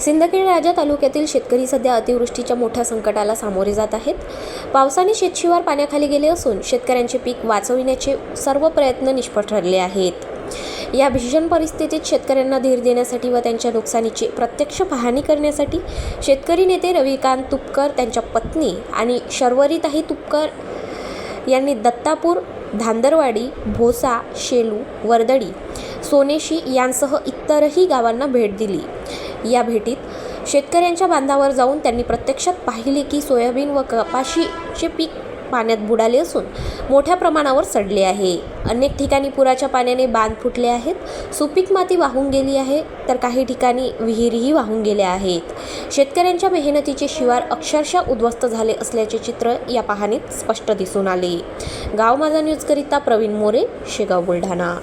सिंदखेड राजा तालुक्यातील शेतकरी सध्या अतिवृष्टीच्या मोठ्या संकटाला सामोरे जात आहेत. पावसाने शेतशिवार पाण्याखाली गेले असून शेतकऱ्यांचे पीक वाचविण्याचे सर्व प्रयत्न निष्फळ ठरले आहेत. या भीषण परिस्थितीत शेतकऱ्यांना धीर देण्यासाठी व त्यांच्या नुकसानीची प्रत्यक्ष पाहणी करण्यासाठी शेतकरी नेते रविकांत तुपकर त्यांच्या पत्नी आणि शर्वरीताही तुपकर यांनी दत्तापूर धांदरवाडी भोसा शेलू वर्दडी सोनेशी यांसह इतरही गावांना भेट दिली. या भेटीत शेतकऱ्यांच्या बांधावर जाऊन त्यांनी प्रत्यक्षात पाहिले की सोयाबीन व कपाशीचे पीक पाण्यात बुडाले असून मोठ्या प्रमाणावर सडले आहे. अनेक ठिकाणी पुराच्या पाण्याने बांध फुटले आहेत. सुपीक माती वाहून गेली आहे तर काही ठिकाणी विहिरीही वाहून गेल्या आहेत. शेतकऱ्यांच्या मेहनतीचे शिवार अक्षरशः उद्ध्वस्त झाले असल्याचे चित्र या पाहणीत स्पष्ट दिसून आले. गाव माझा न्यूजकरिता प्रवीण मोरे शेगाव बुलढाणा.